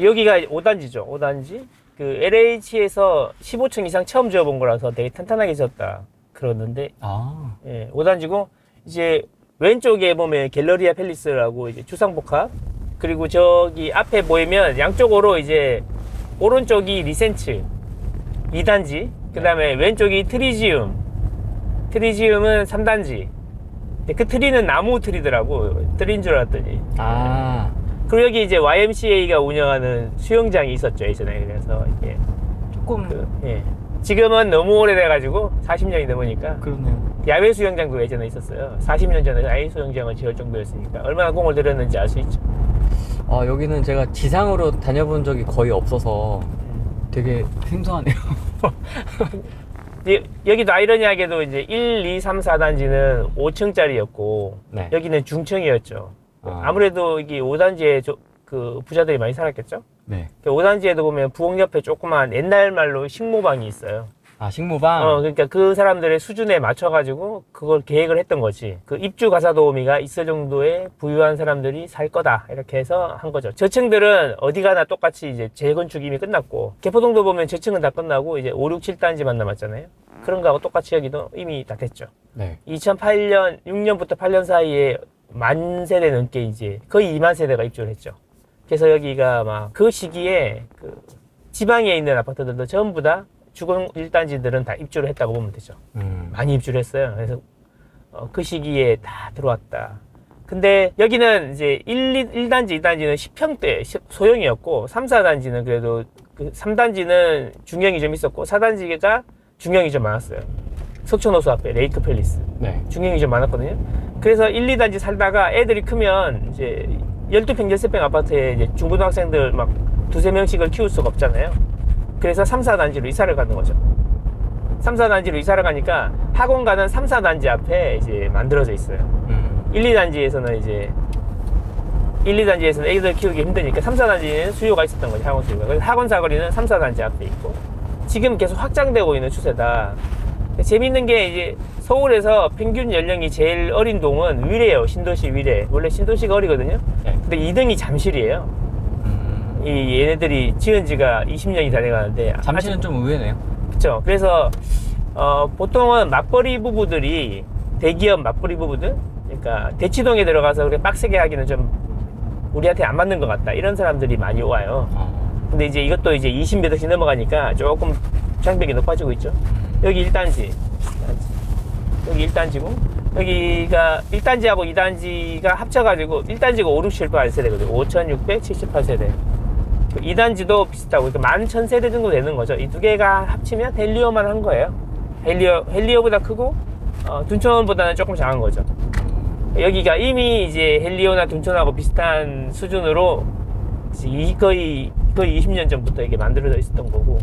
여기가 5단지죠. 5단지. 그 LH에서 15층 이상 처음 지어본 거라서 되게 탄탄하게 지었다. 그러는데, 아, 예, 5단지고, 이제 왼쪽에 보면 갤러리아 팰리스라고 이제 주상복합. 그리고 저기 앞에 보이면 양쪽으로 이제 오른쪽이 리센츠 2단지. 그 다음에 왼쪽이 트리지움. 트리지움은 3단지. 그 트리는 나무 트리더라고. 트리인 줄 알았더니. 아, 그리고 여기 이제 YMCA가 운영하는 수영장이 있었죠 예전에 그래서 이게 조금 그, 예. 지금은 너무 오래돼가지고 40년이 넘으니까 그러네요. 야외 수영장도 예전에 있었어요 40년 전에 야외 수영장을 지을 정도였으니까 얼마나 공을 들였는지 알 수 있죠 아, 여기는 제가 지상으로 다녀본 적이 거의 없어서 되게 생소하네요. 이- 여기도 아이러니하게도 이제 1, 2, 3, 4단지는 5층짜리였고 네. 여기는 중층이었죠 아. 아무래도 이게 5단지에 그 부자들이 많이 살았겠죠 네. 5단지에도 보면 부엌 옆에 조그만 옛날 말로 식모방이 있어요 아, 식모방? 어, 그러니까 그 사람들의 수준에 맞춰가지고 그걸 계획을 했던 거지. 그 입주 가사 도우미가 있을 정도의 부유한 사람들이 살 거다. 이렇게 해서 한 거죠. 저층들은 어디 가나 똑같이 이제 재건축 이미 끝났고, 개포동도 보면 저층은 다 끝나고 이제 5, 6, 7단지만 남았잖아요. 그런 거하고 똑같이 여기도 이미 다 됐죠. 네. 2008년, 6년부터 8년 사이에 만 세대 넘게 이제 거의 2만 세대가 입주를 했죠. 그래서 여기가 막 그 시기에 그 지방에 있는 아파트들도 전부 다 주공 1단지들은 다 입주를 했다고 보면 되죠. 음. 많이 입주를 했어요. 그래서 어, 그 시기에 다 들어왔다. 근데 여기는 이제 1, 1단지, 2단지는 10평대 소형이었고 3, 4단지는 그래도 그 3단지는 중형이 좀 있었고 4단지가 중형이 좀 많았어요. 석촌호수 앞에 레이크 팰리스. 네. 중형이 좀 많았거든요. 그래서 1, 2단지 살다가 애들이 크면 이제 12평, 13평 아파트에 이제 중고등학생들 막 두세 명씩을 키울 수가 없잖아요. 그래서 3, 4단지로 이사를 가는 거죠. 3, 4단지로 이사를 가니까 학원 가는 3, 4단지 앞에 이제 만들어져 있어요. 음. 1, 2단지에서는 이제 1, 2단지에서는 애들 키우기 힘드니까 3, 4단지는 수요가 있었던 거죠. 학원 수요가. 그래서 학원 사거리는 3, 4단지 앞에 있고 지금 계속 확장되고 있는 추세다. 재밌는 게 이제 서울에서 평균 연령이 제일 어린 동은 위례예요. 신도시 위례. 원래 신도시가 어리거든요. 네. 근데 2등이 잠실이에요. 음. 이 얘네들이 지은 지가 20년이 다 돼가는데 잠시는 좀 의외네요. 그렇죠. 그래서 어, 보통은 맞벌이 부부들이 대기업 맞벌이 부부들, 그러니까 대치동에 들어가서 그렇게 빡세게 하기는 좀 우리한테 안 맞는 것 같다. 이런 사람들이 많이 와요. 어. 근데 이제 이것도 이제 20몇 억씩 넘어가니까 조금 장벽이 높아지고 있죠. 여기 1단지, 여기 1단지고 여기가 1단지하고 2단지가 합쳐가지고 1단지가 5, 6, 7, 8세대거든요. 5,678세대. 2단지도 비슷하고 그러니까 11,000세대 정도 되는 거죠. 이 두 개가 합치면 헬리오만 한 거예요. 헬리오, 헬리오보다 크고 어, 둔촌보다는 조금 작은 거죠. 여기가 이미 이제 헬리오나 둔촌하고 비슷한 수준으로 거의 거의 20년 전부터 이게 만들어져 있었던 거고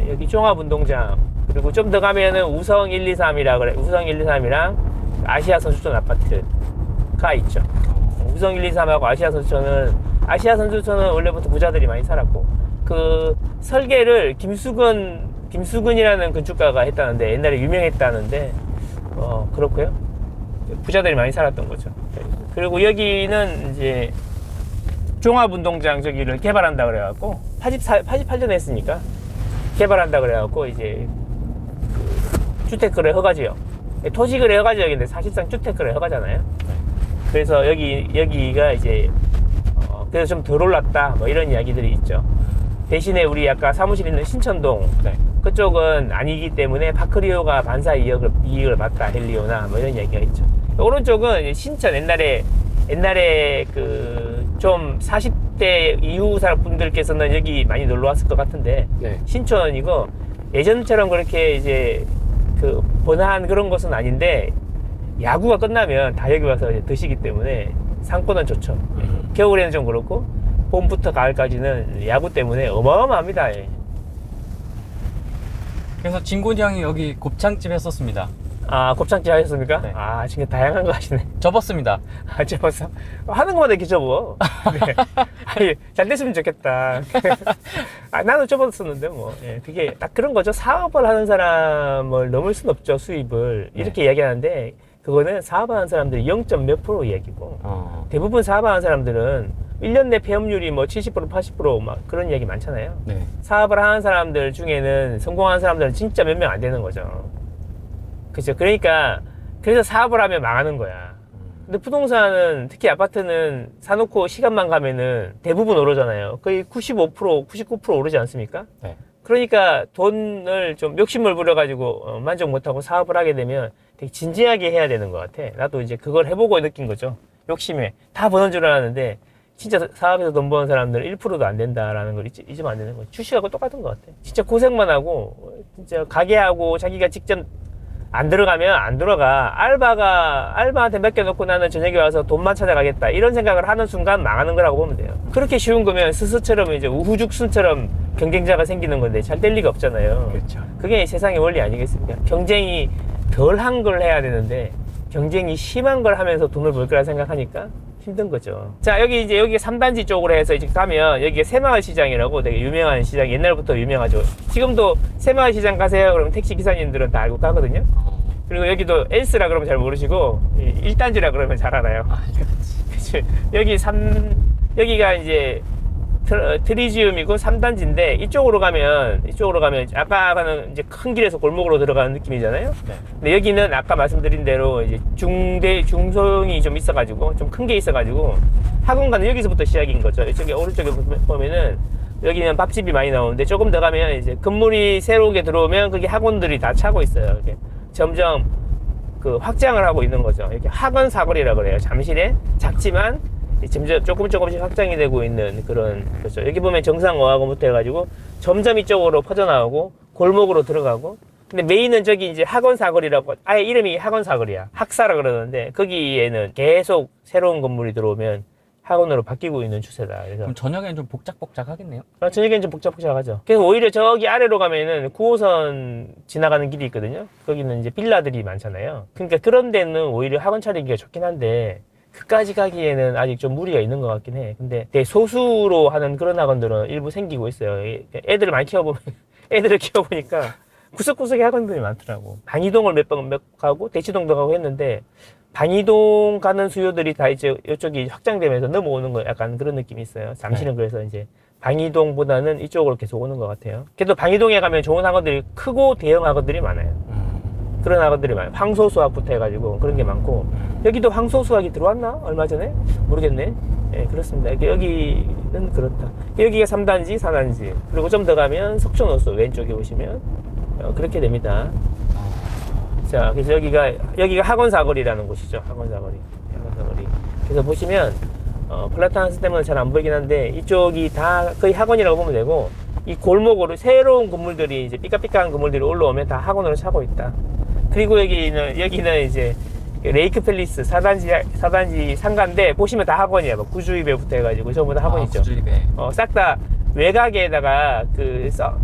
예, 여기 종합운동장 그리고 좀 더 가면은 우성 1, 2, 3이라 그래 우성 1, 2, 3이랑 아시아 선수촌 아파트가 있죠. 우성 1, 2, 3하고 아시아 선수촌은 아시아 선수촌은 원래부터 부자들이 많이 살았고 그 설계를 김수근 김수근이라는 건축가가 했다는데 옛날에 유명했다는데 어 그렇고요. 부자들이 많이 살았던 거죠. 그리고 여기는 이제 종합운동장 저기를 개발한다 그래갖고 84, 88년에 했으니까 개발한다 그래갖고 이제 그 주택거래 허가지요. 토지거래 허가지역인데 사실상 주택거래 허가잖아요. 그래서 여기 여기가 이제 어, 그래서 좀 덜 올랐다 뭐 이런 이야기들이 있죠. 대신에 우리 아까 사무실 있는 신천동 네. 그쪽은 아니기 때문에 파크리오가 반사 이익을, 이익을 봤다 헬리오나 뭐 이런 이야기가 있죠. 오른쪽은 신천 옛날에 옛날에 그 좀 40대 이후 사람 분들께서는 여기 많이 놀러 왔을 것 같은데 네. 신천 이거 예전처럼 그렇게 이제 그 번화한 그런 곳은 아닌데 야구가 끝나면 다 여기 와서 이제 드시기 때문에 상권은 좋죠. 음. 겨울에는 좀 그렇고 봄부터 가을까지는 야구 때문에 어마어마합니다. 예. 그래서 진곤이 형이 여기 곱창집 했었습니다. 아 곱창집 하셨습니까? 네. 아 지금 다양한 거 하시네. 접었습니다. 아 접었어. 하는 것마다 이렇게 접어. 네. 아니 잘 됐으면 좋겠다. 아 나도 접었었는데 뭐. 예, 그게 딱 그런 거죠. 사업을 하는 사람을 넘을 순 없죠 수입을 이렇게 이야기하는데 그거는 사업하는 사람들이 0. 몇 프로 이야기고 어. 대부분 사업하는 사람들은 1년 내 폐업률이 뭐 70% 80%막 그런 얘기 많잖아요. 네. 사업을 하는 사람들 중에는 성공한 사람들은 진짜 몇 명 안 되는 거죠. 그죠? 그러니까 그래서 사업을 하면 망하는 거야. 근데 부동산은 특히 아파트는 사놓고 시간만 가면은 대부분 오르잖아요. 거의 95% 99% 오르지 않습니까? 네. 그러니까 돈을 좀 욕심을 부려가지고 어, 만족 못하고 사업을 하게 되면 되게 진지하게 해야 되는 것 같아. 나도 이제 그걸 해보고 느낀 거죠. 욕심에 다 버는 줄 알았는데 진짜 사업에서 돈 버는 사람들은 1%도 안 된다라는 걸 잊- 잊으면 안 되는 거죠. 주식하고 똑같은 것 같아. 진짜 고생만 하고 어, 진짜 가게하고 자기가 직접 안 들어가면 안 들어가. 알바가, 알바한테 맡겨놓고 나는 저녁에 와서 돈만 찾아가겠다. 이런 생각을 하는 순간 망하는 거라고 보면 돼요. 그렇게 쉬운 거면 스스처럼 이제 우후죽순처럼 경쟁자가 생기는 건데 잘 될 리가 없잖아요. 그렇죠. 그게 세상의 원리 아니겠습니까? 경쟁이 덜 한 걸 해야 되는데 경쟁이 심한 걸 하면서 돈을 벌 거라 생각하니까 힘든 거죠. 자, 여기 이제 여기 3단지 쪽으로 해서 이제 가면 여기가 새마을 시장이라고 되게 유명한 시장, 옛날부터 유명하죠. 지금도 새마을 시장 가세요. 그러면 택시 기사님들은 다 알고 가거든요. 어. 그리고 여기도 S라 그러면 잘 모르시고 1단지라 그러면 잘 알아요. 아, 그치. 여기 3 여기가 이제 트, 트리지움이고 3단지인데 이쪽으로 가면 이쪽으로 가면 아까는 이제 큰 길에서 골목으로 들어가는 느낌이잖아요. 네. 근데 여기는 아까 말씀드린 대로 이제 중대 중소형이 좀 있어가지고 좀 큰 게 있어가지고 학원가는 여기서부터 시작인 거죠. 이쪽에 오른쪽에 보면은 여기는 밥집이 많이 나오는데 조금 더 가면 이제 건물이 새로게 들어오면 거기 학원들이 다 차고 있어요. 이렇게 점점 그 확장을 하고 있는 거죠. 이렇게 학원 사거리라 그래요. 잠실에 작지만 점점 조금 조금씩 확장이 되고 있는 그런 거죠. 여기 보면 정상어학원부터 해가지고 점점 이쪽으로 퍼져나오고 골목으로 들어가고. 근데 메인은 저기 이제 학원 사거리라고 아예 이름이 학원 사거리야. 학사라 그러는데 거기에는 계속 새로운 건물이 들어오면 학원으로 바뀌고 있는 추세다. 그래서 그럼 저녁에는 좀 복작복작하겠네요. 아, 저녁엔 좀 복잡복잡하죠. 그래서 오히려 저기 아래로 가면은 9호선 지나가는 길이 있거든요. 거기는 이제 빌라들이 많잖아요. 그러니까 그런 데는 오히려 학원 차리기가 좋긴 한데, 그까지 가기에는 아직 좀 무리가 있는 것 같긴 해. 근데 되게 소수로 하는 그런 학원들은 일부 생기고 있어요. 애들을 많이 키워보면, 애들을 키워보니까 구석구석에 학원들이 많더라고. 방이동을 몇 번 몇 가고, 대치동도 가고 했는데, 방이동 가는 수요들이 다 이제 이쪽이 확장되면서 넘어오는 거 약간 그런 느낌이 있어요. 잠시는 그래서 이제 방이동보다는 이쪽으로 계속 오는 것 같아요. 그래도 방이동에 가면 좋은 학원들이 크고 대형 학원들이 많아요. 음. 그런 학원들이 많아요. 황소수학부터 해가지고 그런 게 많고 여기도 황소수학이 들어왔나? 얼마 전에? 모르겠네. 예, 그렇습니다. 여기는 그렇다. 여기가 3단지, 4단지. 그리고 좀 더 가면 석촌호수 왼쪽에 보시면 어, 그렇게 됩니다. 자, 그래서 여기가 여기가 학원 사거리라는 곳이죠. 학원 사거리. 학원 사거리. 그래서 보시면 어, 플라타나스 때문에 잘 안 보이긴 한데 이쪽이 다 거의 학원이라고 보면 되고 이 골목으로 새로운 건물들이 이제 삐까삐까한 건물들이 올라오면 다 학원으로 차고 있다. 그리고 여기는 여기는 이제 레이크 팰리스 4단지 4단지 상가인데 보시면 다 학원이야. 뭐 구주입에부터 해가지고 전부 다 학원이죠. 아, 구주립에. 어, 싹 다 외곽에다가 그 써,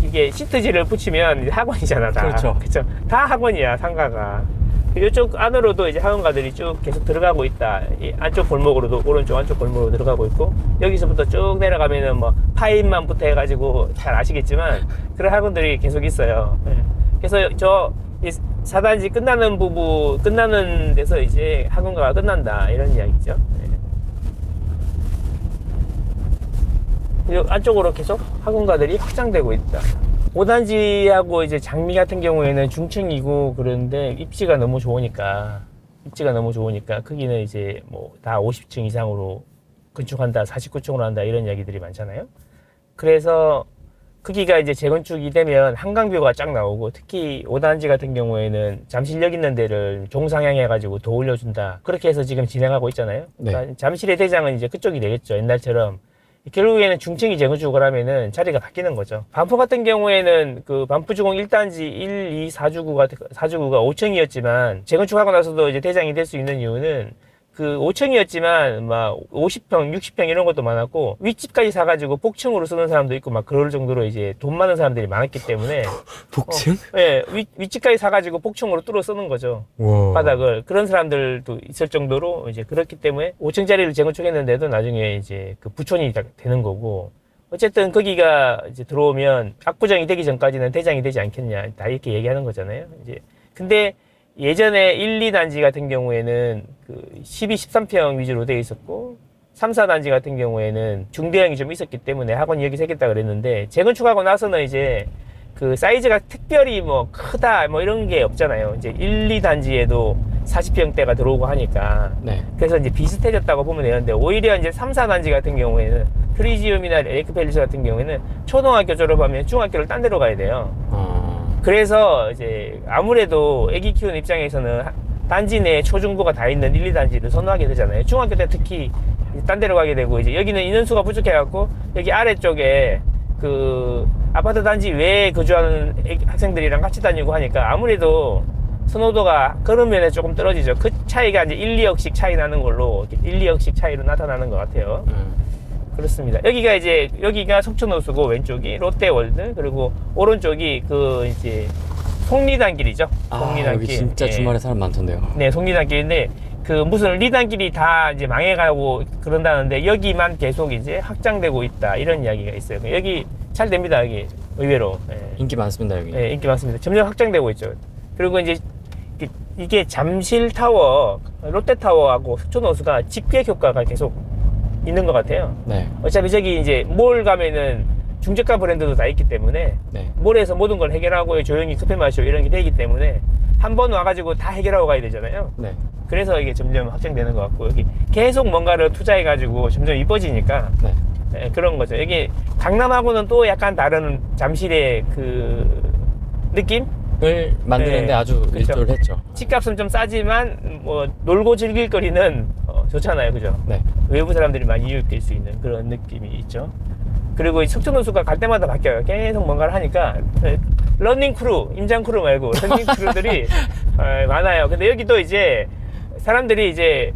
이게 시트지를 붙이면 학원이잖아, 다. 그렇죠. 그쵸. 다 학원이야, 상가가. 이쪽 안으로도 이제 학원가들이 쭉 계속 들어가고 있다. 이 안쪽 골목으로도 오른쪽 안쪽 골목으로 들어가고 있고 여기서부터 쭉 내려가면은 뭐 파인만부터 해가지고 잘 아시겠지만 그런 학원들이 계속 있어요. 예. 그래서 저 이 4단지 끝나는 부부 끝나는 데서 이제 학원가가 끝난다 이런 이야기죠. 예. 이 안쪽으로 계속 학원가들이 확장되고 있다. 5단지하고 이제 장미 같은 경우에는 중층이고 그런데 입지가 너무 좋으니까 입지가 너무 좋으니까 크기는 이제 뭐 다 50층 이상으로 건축한다, 49층으로 한다 이런 이야기들이 많잖아요. 그래서 크기가 이제 재건축이 되면 한강뷰가 쫙 나오고 특히 5단지 같은 경우에는 잠실역 있는 데를 종상향 해 가지고 더 올려준다. 그렇게 해서 지금 진행하고 있잖아요. 네. 그러니까 잠실의 대장은 이제 그쪽이 되겠죠. 옛날처럼. 결국에는 중층이 재건축을 하면은 자리가 바뀌는 거죠. 반포 같은 경우에는 그 반포주공 1단지 1, 2, 4주구가, 4주구가 5층이었지만 재건축하고 나서도 이제 대장이 될 수 있는 이유는 그 5층이었지만 막 50평, 60평 이런 것도 많았고 윗집까지 사가지고 복층으로 쓰는 사람도 있고 막 그럴 정도로 이제 돈 많은 사람들이 많았기 때문에 복층? 예, 윗, 윗집까지 사가지고 복층으로 뚫어 쓰는 거죠. 와. 바닥을 그런 사람들도 있을 정도로 이제 그렇기 때문에 5층짜리를 재건축했는데도 나중에 이제 그 부촌이 다 되는 거고 어쨌든 거기가 이제 들어오면 압구정이 되기 전까지는 대장이 되지 않겠냐 다 이렇게 얘기하는 거잖아요. 이제 근데 예전에 1, 2단지 같은 경우에는 그 12, 13평 위주로 되어 있었고 3, 4단지 같은 경우에는 중대형이 좀 있었기 때문에 학원이 여기 생겼다 그랬는데 재건축하고 나서는 이제 그 사이즈가 특별히 뭐 크다 뭐 이런 게 없잖아요. 이제 1, 2단지에도 40평대가 들어오고 하니까 네. 그래서 이제 비슷해졌다고 보면 되는데 오히려 이제 3, 4단지 같은 경우에는 트리지움이나 레이크팰리스 같은 경우에는 초등학교 졸업하면 중학교를 딴 데로 가야 돼요. 어, 그래서 이제 아무래도 아기 키우는 입장에서는 하- 단지 내에 초중고가 다 있는 1, 2단지를 선호하게 되잖아요. 중학교 때 특히 딴 데로 가게 되고 이제 여기는 인원수가 부족해갖고 여기 아래쪽에 그 아파트 단지 외에 거주하는 애기- 학생들이랑 같이 다니고 하니까 아무래도 선호도가 그런 면에 조금 떨어지죠. 그 차이가 이제 1, 2억씩 차이 나는 걸로 이렇게 1, 2억씩 차이로 나타나는 것 같아요. 음. 그렇습니다. 여기가 이제 여기가 속초노수고 왼쪽이 롯데월드 그리고 오른쪽이 그 이제 속리단길이죠. 아, 속리단길. 여기 진짜 예. 주말에 사람 많던데요. 네, 속리단길인데 그 무슨 리단길이 다 이제 망해가고 그런다는데 여기만 계속 이제 확장되고 있다 이런 이야기가 있어요. 여기 잘 됩니다 여기 의외로. 예. 인기 많습니다, 여기. 네, 인기 많습니다. 점점 확장되고 있죠. 그리고 이제 이게- 이게 잠실 타워, 롯데 타워하고 속초노수가 집객 효과가 계속 있는 것 같아요. 네. 어차피 저기 이제 몰 가면은 중저가 브랜드도 다 있기 때문에 네. 몰에서 모든 걸 해결하고 조용히 커피 마시고 이런 게 되기 때문에 한 번 와가지고 다 해결하고 가야 되잖아요. 네. 그래서 이게 점점 확장되는 것 같고 여기 계속 뭔가를 투자해가지고 점점 이뻐지니까 네. 예, 그런 거죠. 여기 강남하고는 또 약간 다른 잠실의 그 느낌? 을 만드는데 네. 아주 그쵸. 일조를 했죠. 집값은 좀 싸지만 뭐 놀고 즐길 거리는 어, 좋잖아요, 그죠? 네. 외부 사람들이 많이 이웃될 수 있는 그런 느낌이 있죠. 그리고 이 석촌호수가 갈 때마다 바뀌어요. 계속 뭔가를 하니까 에, 러닝 크루, 임장 크루 말고 러닝 크루들이 어, 많아요. 근데 여기도 이제 사람들이 이제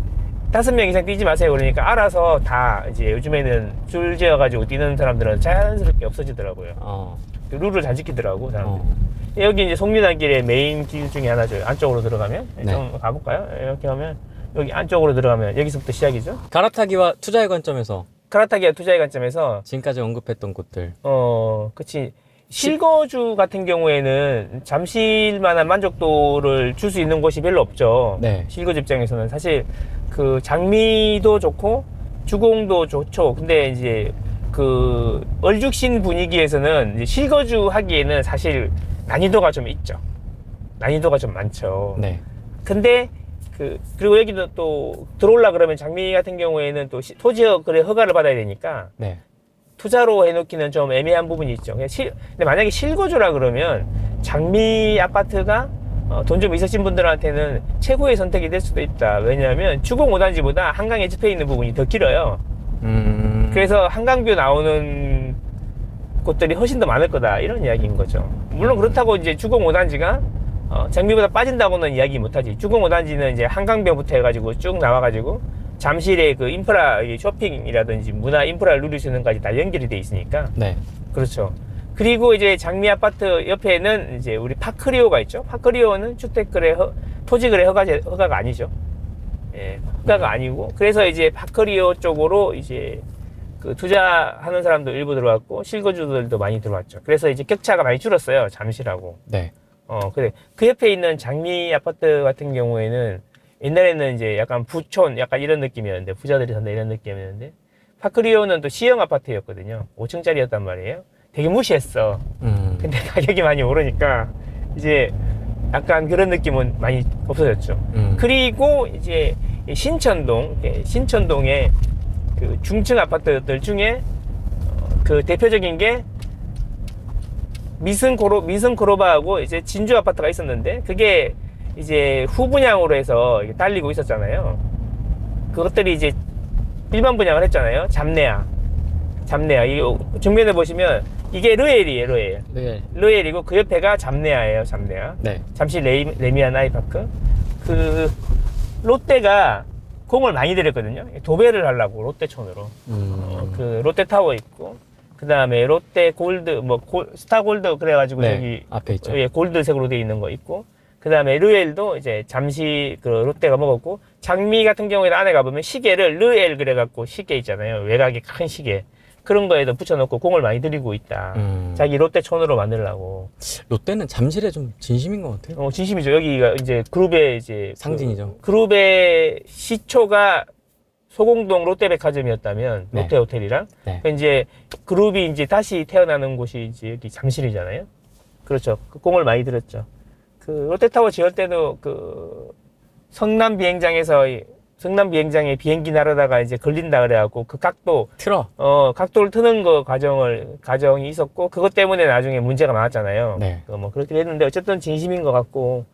다섯 명 이상 뛰지 마세요. 그러니까 알아서 다 이제 요즘에는 줄 지어가지고 뛰는 사람들은 자연스럽게 없어지더라고요. 어. 그 룰을 잘 지키더라고 사람들이. 어. 여기 이제 송리단길의 메인 길 중에 하나죠. 안쪽으로 들어가면 네. 좀 가볼까요? 이렇게 하면 여기 안쪽으로 들어가면 여기서부터 시작이죠. 갈아타기와 투자의 관점에서 카라타기와 투자의 관점에서 지금까지 언급했던 곳들. 어, 그치. 실거주 같은 경우에는 잠실만한 만족도를 줄 수 있는 곳이 별로 없죠. 네. 실거주 입장에서는 사실 그 장미도 좋고 주공도 좋죠. 근데 이제 그 얼죽신 분위기에서는 실거주 하기에는 사실 난이도가 좀 있죠. 난이도가 좀 많죠. 네. 근데 그 그리고 여기도 또 들어올라 그러면 장미 같은 경우에는 또 그래 허가를 받아야 되니까 네. 투자로 해놓기는 좀 애매한 부분이 있죠. 그냥 실, 근데 만약에 실거주라 그러면 장미 아파트가 어, 돈 좀 있으신 분들한테는 최고의 선택이 될 수도 있다. 왜냐하면 주공 5단지보다 한강에 집해 있는 부분이 더 길어요. 음. 그래서 한강뷰 나오는 곳들이 훨씬 더 많을 거다. 이런 이야기인 거죠. 물론 그렇다고 이제 주공 5단지가 어, 장미보다 빠진다고는 이야기 못하지. 주공 5단지는 이제 한강변부터 해가지고 쭉 나와가지고 잠실의 그 인프라 이 쇼핑이라든지 문화 인프라를 누릴 수 있는 까지 다 연결이 돼 있으니까 네. 그렇죠. 그리고 이제 장미 아파트 옆에는 이제 우리 파크리오가 있죠. 파크리오는 주택거래 허, 토지거래 허가 허가가 아니죠. 예, 허가가 아니고 그래서 이제 파크리오 쪽으로 이제 그 투자하는 사람도 일부 들어왔고 실거주들도 많이 들어왔죠. 그래서 이제 격차가 많이 줄었어요. 잠실하고. 네. 어, 그래. 그 옆에 있는 장미 아파트 같은 경우에는 옛날에는 이제 약간 부촌, 약간 이런 느낌이었는데, 부자들이 산다 이런 느낌이었는데, 파크리오는 또 시형 아파트였거든요. 5층짜리였단 말이에요. 되게 무시했어. 음. 근데 가격이 많이 오르니까, 이제 약간 그런 느낌은 많이 없어졌죠. 음. 그리고 이제 이 신천동, 예, 신천동의 그 중층 아파트들 중에 어, 그 대표적인 게 미승코로 미승코로바하고 이제 진주 아파트가 있었는데 그게 이제 후분양으로 해서 딸리고 있었잖아요. 그것들이 이제 일반 분양을 했잖아요. 잡내야, 잡내야. 이 정면에 보시면 이게 르엘이에요, 르엘. 네. 르엘이고 그 옆에가 잡내야예요, 잡내야. 네. 잠시 레이, 레미안 아이파크. 그 롯데가 공을 많이 들였거든요. 도배를 하려고 롯데촌으로. 음. 그 롯데타워 있고 그 다음에 롯데 골드 뭐 골- 스타 골드 그래가지고 네. 여기 앞에 있죠. 예, 골드색으로 돼 있는 거 있고 그 다음에 르엘도 이제 잠시 그 롯데가 먹었고 장미 같은 경우에는 안에 가보면 시계를 르엘 그래갖고 시계 있잖아요 외곽이 큰 시계 그런 거에도 붙여놓고 공을 많이 들이고 있다 음. 자기 롯데 촌으로 만들려고 롯데는 잠실에 좀 진심인 것 같아요. 어 진심이죠 여기가 이제 그룹의 이제 상징이죠. 그 그룹의 시초가 소공동 롯데백화점이었다면 네. 롯데호텔이랑 네. 그 이제 그룹이 이제 다시 태어나는 곳이 이제 여기 잠실이잖아요. 그렇죠. 그 공을 많이 들였죠. 그 롯데타워 지을 때도 그 성남 비행장에서 이 성남 비행장에 비행기 날아다가 이제 걸린다 그래갖고 그 각도 틀어. 어 각도를 트는 거 과정을 과정이 있었고 그것 때문에 나중에 문제가 많았잖아요. 네. 그뭐 그렇게 됐는데 어쨌든 진심인 것 같고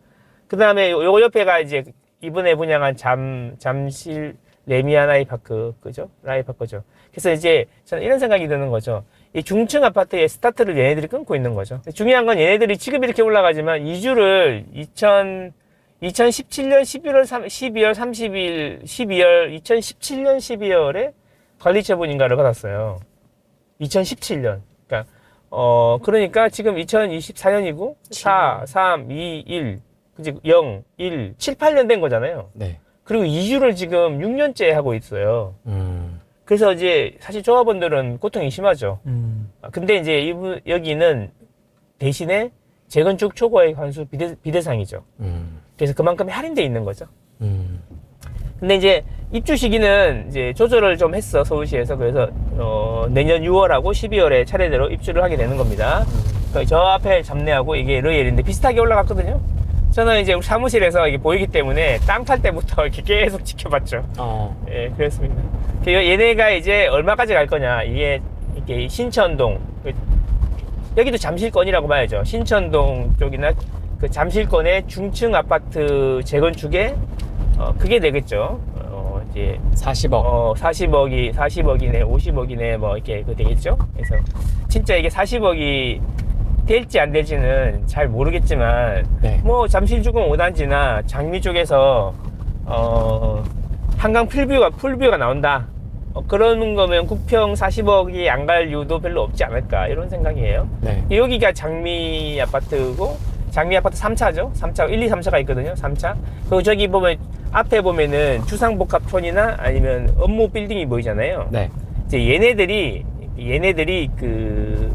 그 다음에 요거 옆에가 이제 이번에 분양한 잠 잠실 레미안 아이파크 그죠 라이파크죠. 그래서 이제 저는 이런 생각이 드는 거죠. 이 중층 아파트의 스타트를 얘네들이 끊고 있는 거죠. 중요한 건 얘네들이 지금 이렇게 올라가지만 이주를 2000 2017년 11월 3, 12월 30일 12월 2017년 12월에 관리처분 인가를 받았어요. 2017년. 그러니까 어 그러니까 지금 2024년이고 4, 3, 2, 1, 그지 0, 1, 7, 8년 된 거잖아요. 네. 그리고 이주를 지금 6년째 하고 있어요. 음. 그래서 이제 사실 조합원들은 고통이 심하죠. 음. 아, 근데 이제 이분 여기는 대신에 재건축 초과액 환수 비대, 비대상이죠. 음. 그래서 그만큼 할인돼 있는 거죠. 음. 근데 이제 입주 시기는 이제 조절을 좀 했어 서울시에서 그래서 어, 내년 6월하고 12월에 차례대로 입주를 하게 되는 겁니다. 그저 앞에 잡내하고 이게 로엘인데 비슷하게 올라갔거든요. 저는 이제 사무실에서 이게 보이기 때문에 땅 팔 때부터 이렇게 계속 지켜봤죠. 어. 예, 그렇습니다. 그 얘네가 이제 얼마까지 갈 거냐 이게 이게 신천동 그- 여기도 잠실권이라고 봐야죠. 신천동 쪽이나 그 잠실권의 중층 아파트 재건축에 어, 그게 되겠죠. 어, 이제 40억. 어, 40억이 40억이네, 50억이네 뭐 이렇게 그 되겠죠. 그래서 진짜 이게 40억이 될지 안 될지는 잘 모르겠지만 네. 뭐 잠실 주공 5단지나 장미 쪽에서 어 한강 풀뷰가 풀뷰가 나온다. 어, 그런 거면 국평 40억이 안 갈 이유도 별로 없지 않을까 이런 생각이에요. 네. 여기가 장미 아파트고 장미 아파트 3차죠. 3차 1, 2, 3차가 있거든요. 3차. 그리고 저기 보면 앞에 보면은 주상복합촌이나 아니면 업무 빌딩이 보이잖아요. 네. 이제 얘네들이 얘네들이 그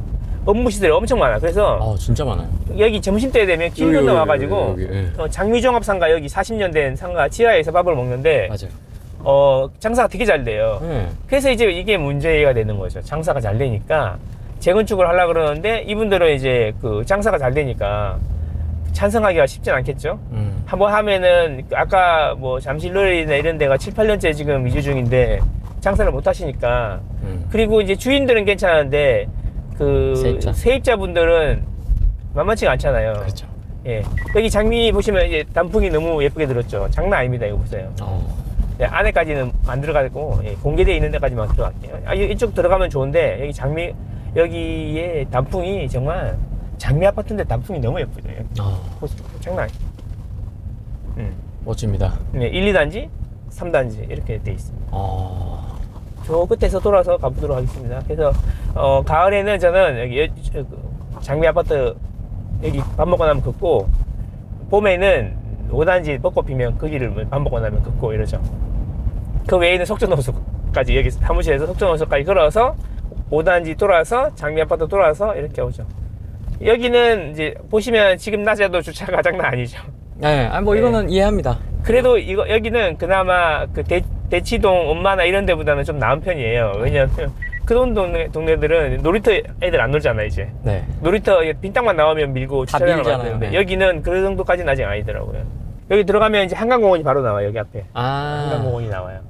업무 시설이 엄청 많아. 그래서 어, 진짜 많아요. 여기 점심때 되면 길 여기, 건너 여기, 와가지고 여기, 여기, 예. 어, 장미종합 상가 여기 40년 된 상가 지하에서 밥을 먹는데 맞아요. 어 장사가 되게 잘 돼요. 네. 그래서 이제 이게 문제가 되는 거죠. 장사가 잘 되니까 재건축을 하려 그러는데 이분들은 이제 그 장사가 잘 되니까 찬성하기가 쉽진 않겠죠. 음. 한번 하면은 아까 뭐 잠실로이나 이런 데가 7, 8년째 지금 이주 중인데 장사를 못 하시니까 음. 그리고 이제 주인들은 괜찮은데 그 세입자. 세입자분들은 만만치가 않잖아요. 그렇죠. 예. 여기 장미 보시면 이제 단풍이 너무 예쁘게 들었죠. 장난 아닙니다. 이거 보세요. 어. 네, 안에까지는 안 들어가고 예, 공개되어 있는 데까지만 들어갈게요. 아, 이- 이쪽 들어가면 좋은데 여기 장미 여기에 단풍이 정말 장미 아파트인데 단풍이 너무 예쁘죠. 여기. 어. 보세요. 장난 아니에요. 음. 멋집니다. 네, 1, 2단지, 3단지 이렇게 돼 있습니다. 어. 저 끝에서 돌아서 가보도록 하겠습니다. 그래서 어, 가을에는 저는 여기 그 장미 아파트 여기 밥 먹고 나면 걷고 봄에는 5단지 벚꽃 피면 거기를 뭐밥 먹고 나면 걷고 이러죠. 그 외에는 석촌호수까지 여기 사무실에서 석촌호수까지 걸어서 5단지 돌아서 장미 아파트 돌아서 이렇게 오죠. 여기는 이제 보시면 지금 낮에도 주차가 장난 아니죠. 네. 아, 뭐 네. 이거는 이해합니다. 그래도 이거 여기는 그나마 그 대, 대치동 엄마나 이런 데보다는 좀 나은 편이에요. 왜냐하면 그런 동네 동네들은 놀이터 애들 안 놀잖아 이제. 네. 놀이터 빈 땅만 나오면 밀고 다 주차장을 밀잖아요. 만드는데 네. 여기는 그 정도까지는 아직 아니더라고요. 여기 들어가면 이제 한강공원이 바로 나와요. 여기 앞에 아. 한강공원이 나와요.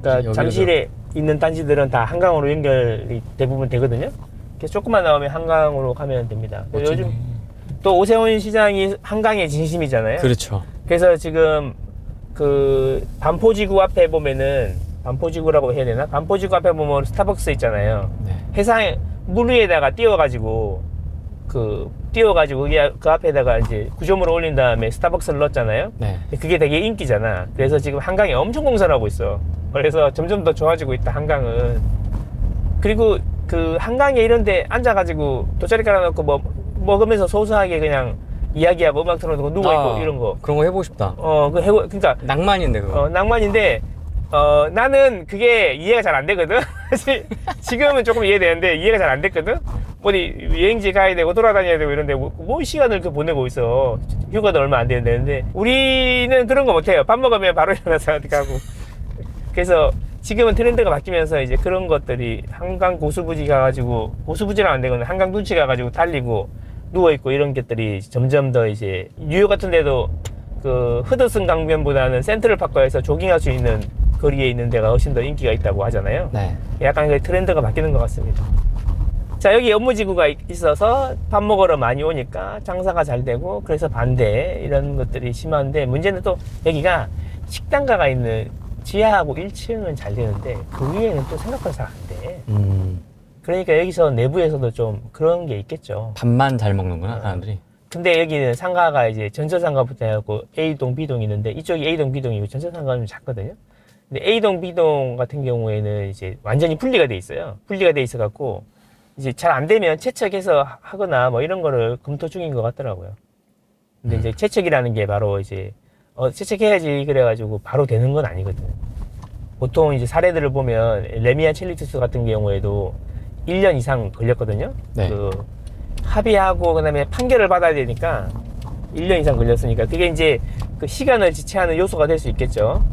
그러니까 잠실에 있는 단지들은 다 한강으로 연결이 대부분 되거든요. 그래서 조금만 나오면 한강으로 가면 됩니다. 요즘 또 오세훈 시장이 한강의 진심이잖아요. 그렇죠. 그래서 지금 그 반포지구 앞에 보면은 반포지구라고 해야 되나? 반포지구 앞에 보면 스타벅스 있잖아요. 네. 해상 물 위에다가 띄워가지고 그 띄워가지고 그게 그 앞에다가 이제 구조물을 올린 다음에 스타벅스를 넣었잖아요. 네. 그게 되게 인기잖아. 그래서 지금 한강에 엄청 공사를 하고 있어. 그래서 점점 더 좋아지고 있다 한강은. 그리고 그 한강에 이런데 앉아가지고 돗자리 깔아놓고 뭐 먹으면서 소소하게 그냥 이야기하고 음악 틀어놓고 누워 있고 아, 이런 거. 그런 거 해보고 싶다. 어, 그 해보, 그러니까 낭만인데 그거. 어, 낭만인데 어, 나는 그게 이해가 잘 안 되거든. 사실 지금은 조금 이해되는데 이해가 잘 안 됐거든. 어디 여행지 가야 되고 돌아다녀야 되고 이런데 뭐, 뭐 시간을 그 보내고 있어. 휴가도 얼마 안 되는데 우리는 그런 거 못해요. 밥 먹으면 바로 일어나서 어디 가고. 그래서 지금은 트렌드가 바뀌면서 이제 그런 것들이 한강 고수부지 가가지고 고수부지는 안 되거든 한강 둔치 가가지고 달리고 누워 있고 이런 것들이 점점 더 이제 뉴욕 같은 데도 그 흐드슨 강변보다는 센트럴 파크에서 조깅할 수 있는 거리에 있는 데가 훨씬 더 인기가 있다고 하잖아요. 네. 약간 그 트렌드가 바뀌는 것 같습니다. 자, 여기 업무지구가 있- 있어서 밥 먹으러 많이 오니까 장사가 잘 되고 그래서 반대 이런 것들이 심한데 문제는 또 여기가 식당가가 있는 지하하고 1층은 잘 되는데 그 위에는 또 생각보다 잘 안 돼. 음, 그러니까 여기서 내부에서도 좀 그런 게 있겠죠. 밥만 잘 먹는구나, 어. 사람들이. 근데 여기는 상가가 이제 전처상가부터 해갖고 A동, B동 있는데 이쪽이 A동, B동이고 전처상가는 좀 작거든요. 근데 A동, B동 같은 경우에는 이제 완전히 분리가 돼 있어요. 분리가 돼 있어갖고 이제 잘 안 되면 채척해서 하거나 뭐 이런 거를 검토 중인 것 같더라고요. 근데 이제 채척이라는 게 바로 이제 어, 채척해야지 그래가지고 바로 되는 건 아니거든요. 보통 이제 사례들을 보면 레미안 첼리투스 같은 경우에도 1년 이상 걸렸거든요. 네. 그 합의하고 그다음에 판결을 받아야 되니까 1년 이상 걸렸으니까 그게 이제 그 시간을 지체하는 요소가 될 수 있겠죠.